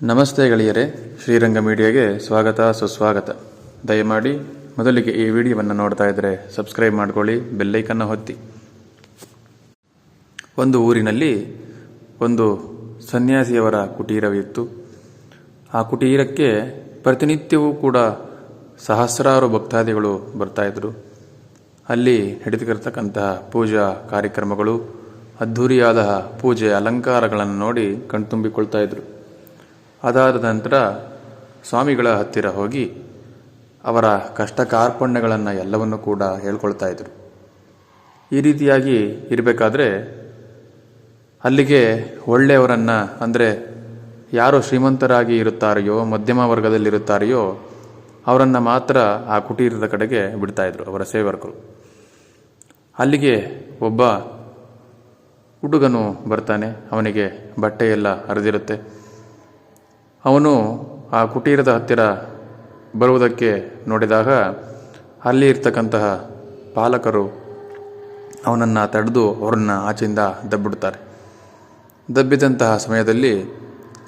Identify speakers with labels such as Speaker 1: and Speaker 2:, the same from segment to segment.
Speaker 1: ನಮಸ್ತೆ ಗೆಳೆಯರೇ, ಶ್ರೀರಂಗ ಮೀಡಿಯಾಗೆ ಸ್ವಾಗತ, ಸುಸ್ವಾಗತ. ದಯಮಾಡಿ ಮೊದಲಿಗೆ ಈ ವಿಡಿಯೋವನ್ನು ನೋಡ್ತಾ ಇದ್ದರೆ ಸಬ್ಸ್ಕ್ರೈಬ್ ಮಾಡ್ಕೊಳ್ಳಿ, ಬೆಲ್ಲೈಕನ್ನು ಹೊತ್ತಿ ಒಂದು ಊರಿನಲ್ಲಿ ಒಂದು ಸನ್ಯಾಸಿಯವರ ಕುಟೀರವಿತ್ತು. ಆ ಕುಟೀರಕ್ಕೆ ಪ್ರತಿನಿತ್ಯವೂ ಕೂಡ ಸಹಸ್ರಾರು ಭಕ್ತಾದಿಗಳು ಬರ್ತಾ ಇದ್ರು. ಅಲ್ಲಿ ನಡೆದುಕಿರ್ತಕ್ಕಂತಹ ಪೂಜಾ ಕಾರ್ಯಕ್ರಮಗಳು, ಅದ್ಧೂರಿಯಾದ ಪೂಜೆ ಅಲಂಕಾರಗಳನ್ನು ನೋಡಿ ಕಣ್ತುಂಬಿಕೊಳ್ತಾ ಇದ್ರು. ಅದಾದ ನಂತರ ಸ್ವಾಮಿಗಳ ಹತ್ತಿರ ಹೋಗಿ ಅವರ ಕಷ್ಟ ಕಾರ್ಪಣ್ಯಗಳನ್ನು ಎಲ್ಲವನ್ನು ಕೂಡ ಹೇಳ್ಕೊಳ್ತಾ ಇದ್ರು. ಈ ರೀತಿಯಾಗಿ ಇರಬೇಕಾದ್ರೆ ಅಲ್ಲಿಗೆ ಒಳ್ಳೆಯವರನ್ನು ಅಂದರೆ ಯಾರು ಶ್ರೀಮಂತರಾಗಿ ಇರುತ್ತಾರೆಯೋ, ಮಧ್ಯಮ ವರ್ಗದಲ್ಲಿರುತ್ತಾರೆಯೋ ಅವರನ್ನು ಮಾತ್ರ ಆ ಕುಟೀರದ ಕಡೆಗೆ ಬಿಡ್ತಾಯಿದ್ರು ಅವರ ಸೇವಕರು. ಅಲ್ಲಿಗೆ ಒಬ್ಬ ಹುಡುಗನು ಬರ್ತಾನೆ, ಅವನಿಗೆ ಬಟ್ಟೆಯೆಲ್ಲ ಹರಿದಿರುತ್ತೆ. ಅವನು ಆ ಕುಟೀರದ ಹತ್ತಿರ ಬರುವುದಕ್ಕೆ ನೋಡಿದಾಗ ಅಲ್ಲಿ ಇರ್ತಕ್ಕಂತಹ ಪಾಲಕರು ಅವನನ್ನು ತಡೆದು ಅವರನ್ನು ಆಚೆಯಿಂದ ದಬ್ಬಿಡ್ತಾರೆ. ದಬ್ಬಿದಂತಹ ಸಮಯದಲ್ಲಿ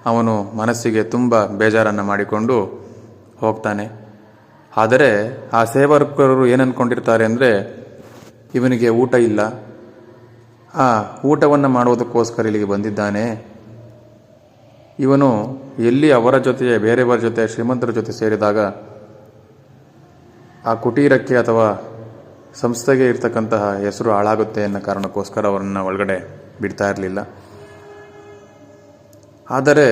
Speaker 1: ಅವನು ಮನಸ್ಸಿಗೆ ತುಂಬ ಬೇಜಾರನ್ನು ಮಾಡಿಕೊಂಡು ಹೋಗ್ತಾನೆ. ಆದರೆ ಆ ಸೇವಕರು ಏನನ್ಕೊಂಡಿರ್ತಾರೆ ಅಂದರೆ ಇವನಿಗೆ ಊಟ ಇಲ್ಲ. ಆ ಊಟವನ್ನು ಮಾಡುವುದಕ್ಕೋಸ್ಕರ ಇಲ್ಲಿಗೆ ಬಂದಿದ್ದಾನೆ. ಇವನು ಎಲ್ಲಿ ಅವರ ಜೊತೆ ಬೇರೆಯವರ ಜೊತೆ, ಶ್ರೀಮಂತರ ಜೊತೆ ಸೇರಿದಾಗ ಆ ಕುಟೀರಕ್ಕೆ ಅಥವಾ ಸಂಸ್ಥೆಗೆ ಇರ್ತಕ್ಕಂತಹ ಹೆಸರು ಹಾಳಾಗುತ್ತೆ ಅನ್ನೋ ಕಾರಣಕ್ಕೋಸ್ಕರ ಅವರನ್ನು ಒಳಗಡೆ ಬಿಡ್ತಾ ಇರಲಿಲ್ಲ. ಆದರೆ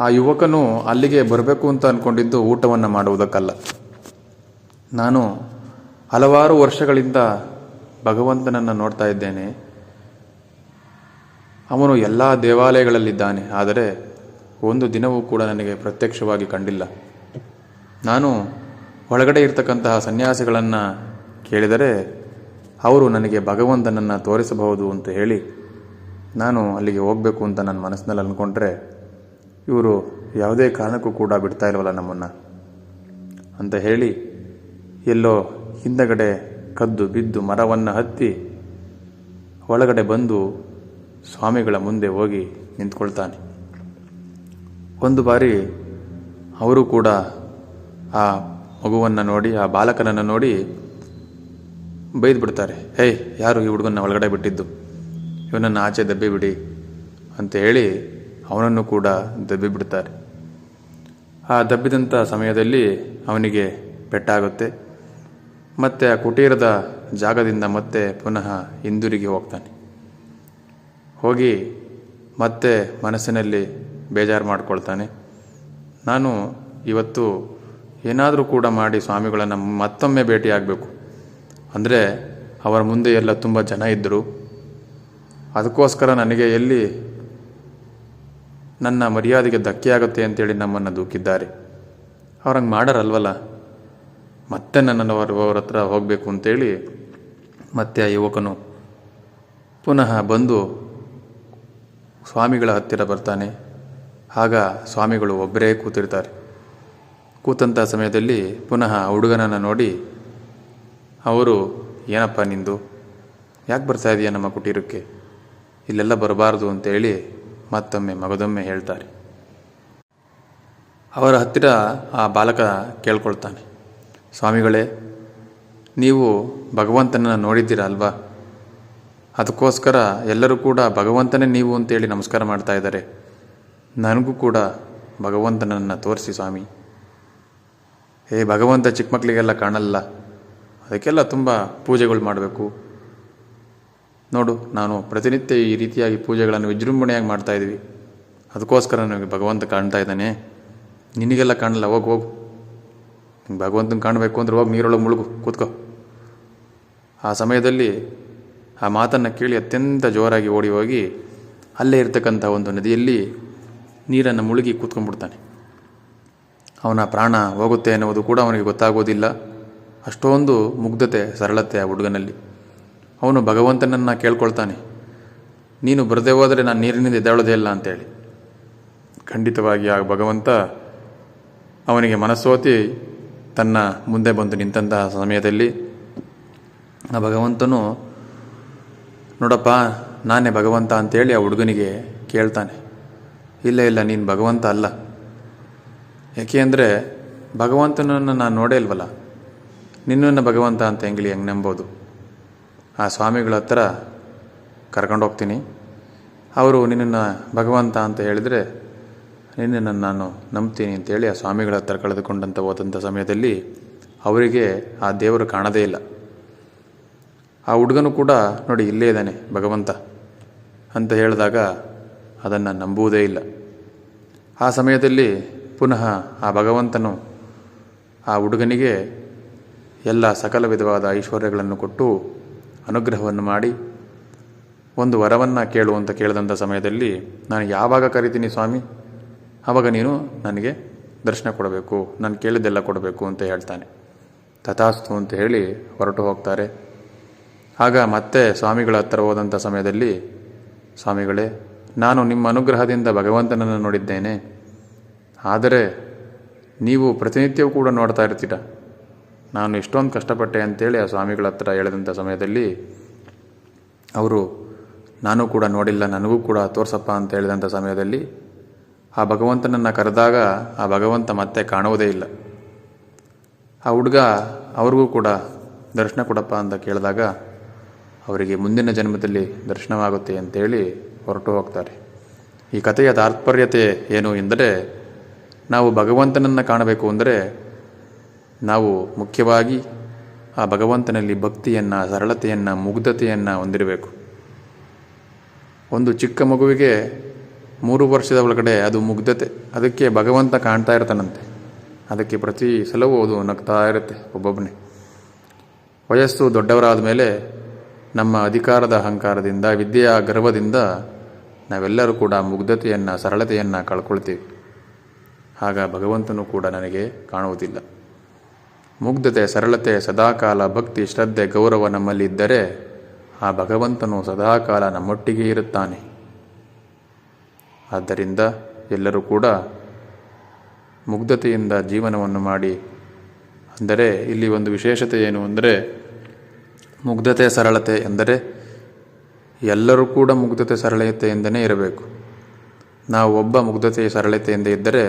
Speaker 1: ಆ ಯುವಕನು ಅಲ್ಲಿಗೆ ಬರಬೇಕು ಅಂತ ಅಂದ್ಕೊಂಡಿದ್ದು ಊಟವನ್ನು ಮಾಡುವುದಕ್ಕಲ್ಲ. ನಾನು ಹಲವಾರು ವರ್ಷಗಳಿಂದ ಭಗವಂತನನ್ನು ನೋಡ್ತಾ ಇದ್ದೇನೆ. ಅವನು ಎಲ್ಲ ದೇವಾಲಯಗಳಲ್ಲಿದ್ದಾನೆ. ಆದರೆ ಒಂದು ದಿನವೂ ಕೂಡ ನನಗೆ ಪ್ರತ್ಯಕ್ಷವಾಗಿ ಕಂಡಿಲ್ಲ. ನಾನು ಒಳಗಡೆ ಇರತಕ್ಕಂತಹ ಸನ್ಯಾಸಿಗಳನ್ನು ಕೇಳಿದರೆ ಅವರು ನನಗೆ ಭಗವಂತನನ್ನು ತೋರಿಸಬಹುದು ಅಂತ ಹೇಳಿ ನಾನು ಅಲ್ಲಿಗೆ ಹೋಗಬೇಕು ಅಂತ ನನ್ನ ಮನಸ್ಸಿನಲ್ಲಿ ಅಂದ್ಕೊಂಡ್ರೆ ಇವರು ಯಾವುದೇ ಕಾರಣಕ್ಕೂ ಕೂಡ ಬಿಡ್ತಾ ಇಲ್ವಲ್ಲ ನಮ್ಮನ್ನು ಅಂತ ಹೇಳಿ ಎಲ್ಲೋ ಹಿಂದಗಡೆ ಕದ್ದು ಬಿದ್ದು ಮರವನ್ನು ಹತ್ತಿ ಒಳಗಡೆ ಬಂದು ಸ್ವಾಮಿಗಳ ಮುಂದೆ ಹೋಗಿ ನಿಂತ್ಕೊಳ್ತಾನೆ. ಒಂದು ಬಾರಿ ಅವರು ಕೂಡ ಆ ಮಗುವನ್ನು ನೋಡಿ, ಆ ಬಾಲಕನನ್ನು ನೋಡಿ ಬೈದು ಬಿಡ್ತಾರೆ ಹೇಯ್ ಯಾರು ಈ ಹುಡುಗನ ಒಳಗಡೆ ಬಿಟ್ಟಿದ್ದು? ಇವನನ್ನು ಆಚೆ ದಬ್ಬಿ ಬಿಡಿ ಅಂತ ಹೇಳಿ ಅವನನ್ನು ಕೂಡ ದಬ್ಬಿ ಬಿಡ್ತಾರೆ ಆ ದಬ್ಬಿದಂಥ ಸಮಯದಲ್ಲಿ ಅವನಿಗೆ ಪೆಟ್ಟಾಗುತ್ತೆ. ಮತ್ತೆ ಆ ಕುಟೀರದ ಜಾಗದಿಂದ ಮತ್ತೆ ಪುನಃ ಹಿಂದಿರುಗಿ ಹೋಗ್ತಾನೆ. ಹೋಗಿ ಮತ್ತೆ ಮನಸ್ಸಿನಲ್ಲಿ ಬೇಜಾರು ಮಾಡ್ಕೊಳ್ತಾನೆ. ನಾನು ಇವತ್ತು ಏನಾದರೂ ಕೂಡ ಮಾಡಿ ಸ್ವಾಮಿಗಳನ್ನು ಮತ್ತೊಮ್ಮೆ ಭೇಟಿಯಾಗಬೇಕು ಅಂದರೆ ಅವರ ಮುಂದೆ ಎಲ್ಲ ತುಂಬ ಜನ ಇದ್ದರು ಅದಕ್ಕೋಸ್ಕರ ನನಗೆ ಎಲ್ಲಿ ನನ್ನ ಮರ್ಯಾದೆಗೆ ಧಕ್ಕೆ ಆಗುತ್ತೆ ಅಂತೇಳಿ ನಮ್ಮನ್ನು ದೂಕಿದ್ದಾರೆ. ಅವ್ರಂಗೆ ಮಾಡಾರಲ್ವಲ್ಲ? ಮತ್ತೆ ನನ್ನನ್ನು ಅವರ ಹತ್ರ ಹೋಗಬೇಕು ಅಂತೇಳಿ ಮತ್ತೆ ಆ ಯುವಕನು ಪುನಃ ಬಂದು ಸ್ವಾಮಿಗಳ ಹತ್ತಿರ ಬರ್ತಾನೆ. ಆಗ ಸ್ವಾಮಿಗಳು ಒಬ್ಬರೇ ಕೂತಿರ್ತಾರೆ. ಕೂತಂಥ ಸಮಯದಲ್ಲಿ ಪುನಃ ಹುಡುಗನನ್ನು ನೋಡಿ, ಅವರು, ಏನಪ್ಪ ನಿಂದು? ಯಾಕೆ ಬರ್ತಾ ಇದೆಯಾ ನಮ್ಮ ಕುಟೀರಕ್ಕೆ? ಇಲ್ಲೆಲ್ಲ ಬರಬಾರ್ದು ಅಂತೇಳಿ ಮತ್ತೊಮ್ಮೆ ಮಗದೊಮ್ಮೆ ಹೇಳ್ತಾರೆ. ಅವರ ಹತ್ತಿರ ಆ ಬಾಲಕ ಕೇಳ್ಕೊಳ್ತಾನೆ, ಸ್ವಾಮಿಗಳೇ, ನೀವು ಭಗವಂತನನ್ನು ನೋಡಿದ್ದೀರ ಅಲ್ವಾ? ಅದಕ್ಕೋಸ್ಕರ ಎಲ್ಲರೂ ಕೂಡ ಭಗವಂತನೇ ನೀವು ಅಂತೇಳಿ ನಮಸ್ಕಾರ ಮಾಡ್ತಾ ಇದ್ದಾರೆ. ನನಗೂ ಕೂಡ ಭಗವಂತನನ್ನು ತೋರಿಸಿ ಸ್ವಾಮಿ. ಏ ಭಗವಂತ ಚಿಕ್ಕ ಮಕ್ಕಳಿಗೆಲ್ಲ ಕಾಣಲ್ಲ. ಅದಕ್ಕೆಲ್ಲ ತುಂಬ ಪೂಜೆಗಳು ಮಾಡಬೇಕು. ನೋಡು, ನಾನು ಪ್ರತಿನಿತ್ಯ ಈ ರೀತಿಯಾಗಿ ಪೂಜೆಗಳನ್ನು ವಿಜೃಂಭಣೆಯಾಗಿ ಮಾಡ್ತಾ ಇದ್ದೀವಿ. ಅದಕ್ಕೋಸ್ಕರ ನನಗೆ ಭಗವಂತ ಕಾಣ್ತಾ ಇದ್ದಾನೆ. ನಿನಗೆಲ್ಲ ಕಾಣಲ್ಲ, ಹೋಗಿ, ಹೋಗು. ನಿಂಗೆ ಭಗವಂತನ ಕಾಣಬೇಕು ಅಂದ್ರೆ ಹೋಗಿ, ನೀರೊಳಗೆ ಮುಳುಗು, ಕೂತ್ಕೋ. ಆ ಸಮಯದಲ್ಲಿ ಆ ಮಾತನ್ನು ಕೇಳಿ ಅತ್ಯಂತ ಜೋರಾಗಿ ಓಡಿ ಹೋಗಿ ಅಲ್ಲೇ ಇರ್ತಕ್ಕಂಥ ಒಂದು ನದಿಯಲ್ಲಿ ನೀರನ್ನು ಮುಳುಗಿ ಕೂತ್ಕೊಂಡ್ಬಿಡ್ತಾನೆ. ಅವನ ಪ್ರಾಣ ಹೋಗುತ್ತೆ ಅನ್ನುವುದು ಕೂಡ ಅವನಿಗೆ ಗೊತ್ತಾಗೋದಿಲ್ಲ. ಅಷ್ಟೊಂದು ಮುಗ್ಧತೆ, ಸರಳತೆ ಆ ಹುಡುಗನಲ್ಲಿ. ಅವನು ಭಗವಂತನನ್ನು ಕೇಳ್ಕೊಳ್ತಾನೆ. ನೀನು ಬರದೇ ಹೋದರೆ ನಾನು ನೀರಿನಿಂದ ಎದ್ದೇಳೋದೇ ಇಲ್ಲ ಅಂತೇಳಿ. ಖಂಡಿತವಾಗಿ ಆ ಭಗವಂತ ಅವನಿಗೆ ಮನಸ್ಸೋತಿ ತನ್ನ ಮುಂದೆ ಬಂದು ನಿಂತಹ ಸಮಯದಲ್ಲಿ ಆ ಭಗವಂತನು, ನೋಡಪ್ಪ, ನಾನೇ ಭಗವಂತ ಅಂತೇಳಿ ಆ ಹುಡುಗನಿಗೆ ಕೇಳ್ತಾನೆ. ಇಲ್ಲ ಇಲ್ಲ, ನೀನು ಭಗವಂತ ಅಲ್ಲ. ಯಾಕೆ ಅಂದರೆ ಭಗವಂತನನ್ನು ನಾನು ನೋಡೇ ಇಲ್ವಲ್ಲ? ನಿನ್ನನ್ನು ಭಗವಂತ ಅಂತ ಹೆಂಗ್ಲಿ ಹೆಂಗೆ ನಂಬೋದು? ಆ ಸ್ವಾಮಿಗಳ ಹತ್ರ ಕರ್ಕೊಂಡು ಹೋಗ್ತೀನಿ. ಅವರು ನಿನ್ನನ್ನು ಭಗವಂತ ಅಂತ ಹೇಳಿದರೆ ನಿನ್ನನ್ನು ನಾನು ನಂಬ್ತೀನಿ ಅಂತೇಳಿ ಆ ಸ್ವಾಮಿಗಳ ಹತ್ರ ಕಳೆದುಕೊಂಡಂಥ ಹೋದಂಥ ಸಮಯದಲ್ಲಿ ಅವರಿಗೆ ಆ ದೇವರು ಕಾಣದೇ ಇಲ್ಲ. ಆ ಹುಡುಗನು ಕೂಡ ನೋಡಿ ಇಲ್ಲೇ ಇದ್ದಾನೆ ಭಗವಂತ ಅಂತ ಹೇಳಿದಾಗ ಅದನ್ನು ನಂಬುವುದೇ ಇಲ್ಲ. ಆ ಸಮಯದಲ್ಲಿ ಪುನಃ ಆ ಭಗವಂತನು ಆ ಹುಡುಗನಿಗೆ ಎಲ್ಲ ಸಕಲ ವಿಧವಾದ ಐಶ್ವರ್ಯಗಳನ್ನು ಕೊಟ್ಟು ಅನುಗ್ರಹವನ್ನು ಮಾಡಿ, ಒಂದು ವರವನ್ನು ಕೇಳು ಅಂತ ಕೇಳಿದಂಥ ಸಮಯದಲ್ಲಿ ನಾನು ಯಾವಾಗ ಕರಿತೀನಿ ಸ್ವಾಮಿ? ಆವಾಗ ನೀನು ನನಗೆ ದರ್ಶನ ಕೊಡಬೇಕು, ನಾನು ಕೇಳಿದ್ದೆಲ್ಲ ಕೊಡಬೇಕು ಅಂತ ಹೇಳ್ತಾನೆ. ತಥಾಸ್ತು ಅಂತ ಹೇಳಿ ಹೊರಟು ಹೋಗ್ತಾರೆ. ಆಗ ಮತ್ತೆ ಸ್ವಾಮಿಗಳ ಹತ್ತಿರ ಹೋದಂಥ ಸಮಯದಲ್ಲಿ, ಸ್ವಾಮಿಗಳೇ ನಾನು ನಿಮ್ಮ ಅನುಗ್ರಹದಿಂದ ಭಗವಂತನನ್ನು ನೋಡಿದ್ದೇನೆ. ಆದರೆ ನೀವು ಪ್ರತಿನಿತ್ಯವೂ ಕೂಡ ನೋಡ್ತಾ ಇರ್ತೀರ. ನಾನು ಎಷ್ಟೊಂದು ಕಷ್ಟಪಟ್ಟೆ ಅಂತೇಳಿ ಆ ಸ್ವಾಮಿಗಳ ಹತ್ರ ಹೇಳಿದಂಥ ಸಮಯದಲ್ಲಿ ಅವರು, ನಾನು ಕೂಡ ನೋಡಿಲ್ಲ, ನನಗೂ ಕೂಡ ತೋರ್ಸಪ್ಪ ಅಂತ ಹೇಳಿದಂಥ ಸಮಯದಲ್ಲಿ ಆ ಭಗವಂತನನ್ನು ಕರೆದಾಗ ಆ ಭಗವಂತ ಮತ್ತೆ ಕಾಣುವುದೇ ಇಲ್ಲ. ಆ ಹುಡುಗ ಅವ್ರಿಗೂ ಕೂಡ ದರ್ಶನ ಕೊಡಪ್ಪ ಅಂತ ಕೇಳಿದಾಗ ಅವರಿಗೆ ಮುಂದಿನ ಜನ್ಮದಲ್ಲಿ ದರ್ಶನವಾಗುತ್ತೆ ಅಂತೇಳಿ ಹೊರಟು ಹೋಗ್ತಾರೆ. ಈ ಕಥೆಯ ತಾತ್ಪರ್ಯತೆ ಏನು ಎಂದರೆ, ನಾವು ಭಗವಂತನನ್ನು ಕಾಣಬೇಕು ಅಂದರೆ, ನಾವು ಮುಖ್ಯವಾಗಿ ಆ ಭಗವಂತನಲ್ಲಿ ಭಕ್ತಿಯನ್ನು, ಸರಳತೆಯನ್ನು, ಮುಗ್ಧತೆಯನ್ನು ಹೊಂದಿರಬೇಕು. ಒಂದು ಚಿಕ್ಕ ಮಗುವಿಗೆ ಮೂರು ವರ್ಷದ ಒಳಗಡೆ ಅದು ಮುಗ್ಧತೆ. ಅದಕ್ಕೆ ಭಗವಂತ ಕಾಣ್ತಾ ಇರ್ತಾನಂತೆ. ಅದಕ್ಕೆ ಪ್ರತಿ ಸಲವೂ ಅದು ನಗ್ತಾ ಇರುತ್ತೆ ಒಬ್ಬೊಬ್ಬನೇ. ವಯಸ್ಸು ದೊಡ್ಡವರಾದ ಮೇಲೆ ನಮ್ಮ ಅಧಿಕಾರದ ಅಹಂಕಾರದಿಂದ, ವಿದ್ಯೆಯ ಗರ್ವದಿಂದ ನಾವೆಲ್ಲರೂ ಕೂಡ ಮುಗ್ಧತೆಯನ್ನು, ಸರಳತೆಯನ್ನು ಕಳ್ಕೊಳ್ತೀವಿ. ಆಗ ಭಗವಂತನು ಕೂಡ ನನಗೆ ಕಾಣುವುದಿಲ್ಲ. ಮುಗ್ಧತೆ, ಸರಳತೆ, ಸದಾಕಾಲ ಭಕ್ತಿ, ಶ್ರದ್ಧೆ, ಗೌರವ ನಮ್ಮಲ್ಲಿ ಇದ್ದರೆ ಆ ಭಗವಂತನು ಸದಾಕಾಲ ನಮ್ಮೊಟ್ಟಿಗೆ ಇರುತ್ತಾನೆ. ಆದ್ದರಿಂದ ಎಲ್ಲರೂ ಕೂಡ ಮುಗ್ಧತೆಯಿಂದ ಜೀವನವನ್ನು ಮಾಡಿ, ಅಂದರೆ ಇಲ್ಲಿ ಒಂದು ವಿಶೇಷತೆ ಏನು ಅಂದರೆ ಮುಗ್ಧತೆ, ಸರಳತೆ ಎಂದರೆ ಎಲ್ಲರೂ ಕೂಡ ಮುಗ್ಧತೆ ಸರಳತೆಯಿಂದನೇ ಇರಬೇಕು. ನಾವು ಒಬ್ಬ ಮುಗ್ಧತೆ ಸರಳತೆಯಿಂದ ಇದ್ದರೆ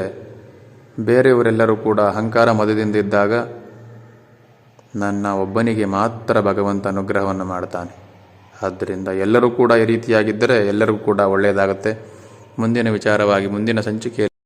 Speaker 1: ಬೇರೆಯವರೆಲ್ಲರೂ ಕೂಡ ಅಹಂಕಾರ ಮದದಿಂದ ಇದ್ದಾಗ ನನ್ನ ಒಬ್ಬನಿಗೆ ಮಾತ್ರ ಭಗವಂತ ಅನುಗ್ರಹವನ್ನು ಮಾಡ್ತಾನೆ. ಆದ್ದರಿಂದ ಎಲ್ಲರೂ ಕೂಡ ಈ ರೀತಿಯಾಗಿದ್ದರೆ ಎಲ್ಲರಿಗೂ ಕೂಡ ಒಳ್ಳೆಯದಾಗುತ್ತೆ. ಮುಂದಿನ ವಿಚಾರವಾಗಿ ಮುಂದಿನ ಸಂಚಿಕೆಯಲ್ಲಿ